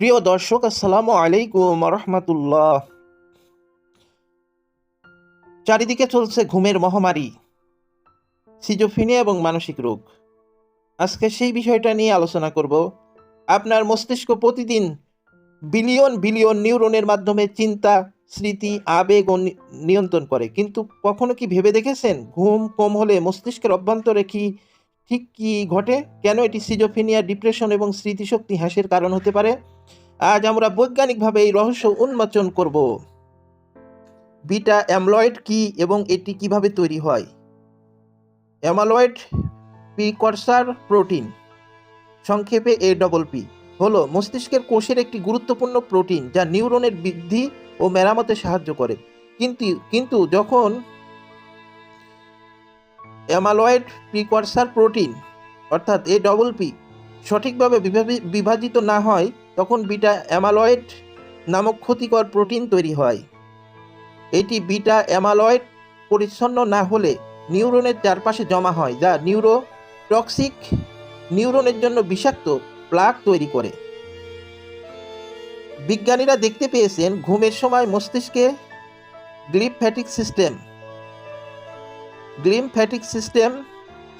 প্রিয় দর্শক, আসসালামু আলাইকুম রহমতুল্লাহ চারিদিকে চলছে ঘুমের মহামারী সিজোফিনিয়া এবং মানসিক রোগ। আজকে সেই বিষয়টা নিয়ে আলোচনা করব। আপনার মস্তিষ্ক প্রতিদিন বিলিয়ন বিলিয়ন নিউরনের মাধ্যমে চিন্তা, স্মৃতি, আবেগ নিয়ন্ত্রণ করে। কিন্তু কখনো কি ভেবে দেখেছেন? ঘুম কম হলে মস্তিষ্কের অভ্যন্তরে কি ঠিক কি ঘটে? কেন এটি সিজোফিনিয়া ডিপ্রেশন এবং স্মৃতিশক্তি হ্রাসের কারণ হতে পারে? আজ আমরা বৈজ্ঞানিকভাবে এই রহস্য উন্মোচন করব। বিটা অ্যামলয়েড কি এবং এটি কীভাবে তৈরি হয়? Amyloid precursor protein. সংক্ষেপে এ ডবল পি হলো, মস্তিষ্কের কোষের একটি গুরুত্বপূর্ণ প্রোটিন যা নিউরনের বৃদ্ধি ও মেরামতে সাহায্য করে। কিন্তু কিন্তু যখন অ্যামালয়েড প্রিকর্সার প্রোটিন, অর্থাৎ এ ডবল পি সঠিকভাবে বিভাজিত না হয় তখন বিটা অ্যামালয়েড নামক ক্ষতিকর প্রোটিন তৈরি হয়। এটি বিটা অ্যামালয়েড পরিচ্ছন্ন না হলে নিউরনের চারপাশে জমা হয়, যা নিউরো টক্সিক নিউরনের জন্য বিষাক্ত প্লাক তৈরি করে। বিজ্ঞানীরা দেখতে পেয়েছেন ঘুমের সময় মস্তিষ্কে গ্লিমফ্যাটিক সিস্টেম গ্লিমফ্যাটিক সিস্টেম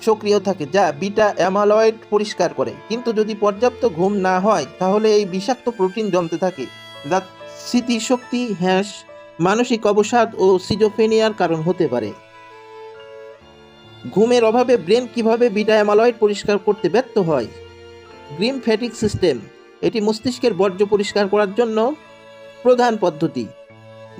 সক্রিয় থাকে, যা বিটা অ্যামালয়েড পরিষ্কার করে। কিন্তু যদি পর্যাপ্ত ঘুম না হয়, তাহলে এই বিষাক্ত প্রোটিন জমতে থাকে, যা স্মৃতিশক্তি হ্যাস মানসিক অবসাদ ও সিজোফেনিয়ার কারণ হতে পারে। ঘুমের অভাবে ব্রেন কীভাবে বিটা অ্যামালয়েড পরিষ্কার করতে ব্যর্থ হয়? গ্রিম ফ্যাটিক সিস্টেম, এটি মস্তিষ্কের বর্জ্য পরিষ্কার করার জন্য প্রধান পদ্ধতি।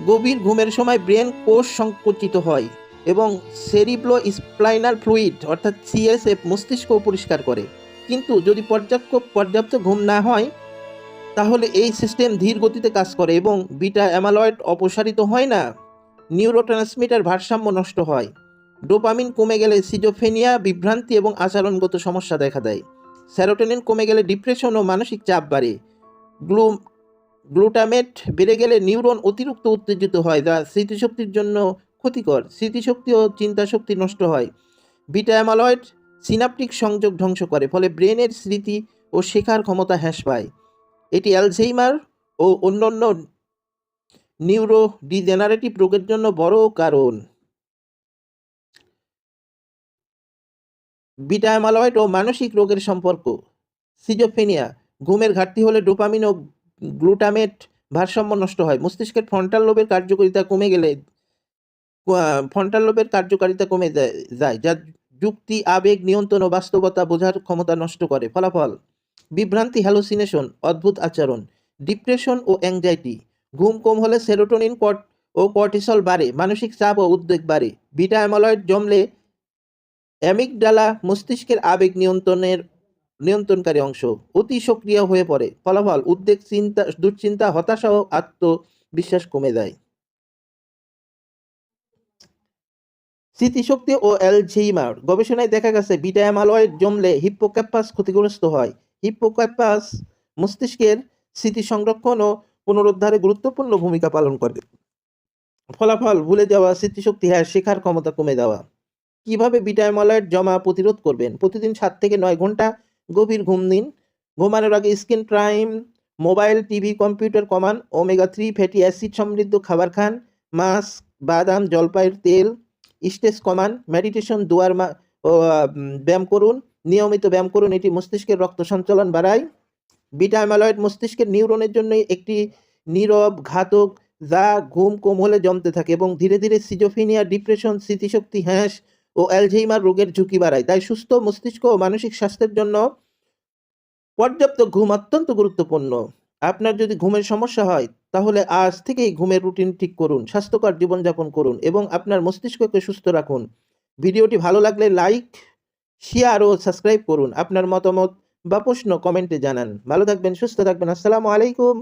গভীর ঘুমের সময় ব্রেন কোষ সংকুচিত হয়। এবং সেরিব্লো স্প্লাইনাল ফ্লুইড অর্থাৎ সিএসএফ মস্তিষ্ক পরিষ্কার করে। কিন্তু যদি পর্যাপ্ত পর্যাপ্ত ঘুম না হয়, তাহলে এই সিস্টেম ধীর গতিতে কাজ করে এবং বিটা অ্যামালয়েড অপসারিত হয় না। নিউরোট্রান্সমিটার ভারসাম্য নষ্ট হয়। ডোপামিন কমে গেলে সিজোফেনিয়া বিভ্রান্তি এবং আচরণগত সমস্যা দেখা দেয়। স্যারোটেনিন কমে গেলে ডিপ্রেশন ও মানসিক চাপ বাড়ে। গ্লু গ্লুটামেট বেড়ে গেলে নিউরন অতিরিক্ত উত্তেজিত হয়, যা স্মৃতিশক্তির জন্য ক্ষতিকর, স্মৃতিশক্তি ও চিন্তাশক্তি নষ্ট হয়। বিটা অ্যামালয়েড সিনাপটিক সংযোগ ধ্বংস করে, ফলে ব্রেনের স্মৃতি ও শেখার ক্ষমতা হ্রাস পায়। এটি অ্যালঝেইমার ও অন্যান্য নিউরো ডিজেনারেটিভ রোগের জন্য বড় কারণ। বিটা অ্যামালয়েড ও মানসিক রোগের সম্পর্ক। সিজোফেনিয়া, ঘুমের ঘাটতি হলে ডোপামিন ও গ্লুটামেট ভারসাম্য নষ্ট হয়। মস্তিষ্কের ফ্রন্টাল লোবের কার্যকারিতা কমে গেলে ফ্রন্টাল লোবের কার্যকারিতা কমে যায়- যায়, যা যুক্তি, আবেগ, নিয়ন্ত্রণ ও বাস্তবতা বোঝার ক্ষমতা নষ্ট করে। ফলাফল, বিভ্রান্তি হ্যালোসিনেশন অদ্ভুত আচরণ ডিপ্রেশন ও অ্যাংজাইটি ঘুম কম হলে সেরোটোনিন কট ও কর্টিসল বাড়ে, মানসিক চাপ ও উদ্বেগ বাড়ে। বিটা অ্যামালয়েড জমলে অ্যামিকডালা মস্তিষ্কের আবেগ নিয়ন্ত্রণের নিয়ন্ত্রণকারী অংশ, অতি সক্রিয় হয়ে পড়ে। ফলাফল, উদ্বেগ, চিন্তা, দুশ্চিন্তা, হতাশা ও আত্মবিশ্বাস কমে যায়। স্মৃতিশক্তি ও অ্যালঝেইমার গবেষণায় দেখা গেছে, বিটা অ্যামালয়েড জমলে হিপ্পোক্যাম্পাস ক্ষতিগ্রস্ত হয়। হিপ্পোক্যাম্পাস মস্তিষ্কের স্মৃতি সংরক্ষণ ও পুনরুদ্ধারে গুরুত্বপূর্ণ ভূমিকা পালন করে। ফলাফল, ভুলে যাওয়া, স্মৃতিশক্তি হ্যাঁ শেখার ক্ষমতা কমে যাওয়া কীভাবে বিটা অ্যামালয়েড জমা প্রতিরোধ করবেন? প্রতিদিন সাত থেকে নয় ঘণ্টা গভীর ঘুম দিন। ঘুমানোর আগে screen time, mobile, TV, computer কমান, ওমেগা থ্রি ফ্যাটি অ্যাসিড সমৃদ্ধ খাবার খান। মাছ বাদাম, জলপাইয়ের তেল স্টেজ কমান মেডিটেশন দুয়ার ব্যায়াম করুন, নিয়মিত ব্যায়াম করুন, এটি মস্তিষ্কের রক্ত সঞ্চালন বাড়ায়। বিটা মস্তিষ্কের নিউরনের জন্য একটি নীরব ঘাতক যা ঘুম কম হলে জমতে থাকে এবং ধীরে ধীরে সিজোফিনিয়া ডিপ্রেশন স্মৃতিশক্তি হ্যাস ও অ্যালঝেইমার রোগের ঝুঁকি বাড়ায়। তাই সুস্থ মস্তিষ্ক ও মানসিক স্বাস্থ্যের জন্য পর্যাপ্ত ঘুম অত্যন্ত গুরুত্বপূর্ণ। আপনার যদি ঘুমের সমস্যা হয়, তাহলে আজ থেকেই ঘুমের রুটিন ঠিক করুন, স্বাস্থ্যকর জীবনযাপন করুন এবং আপনার মস্তিষ্ককে সুস্থ রাখুন। ভিডিওটি ভালো লাগলে লাইক শেয়ার ও সাবস্ক্রাইব করুন। আপনার মতামত বা প্রশ্ন কমেন্টে জানান। ভালো থাকবেন, সুস্থ থাকবেন। আসসালামু আলাইকুম।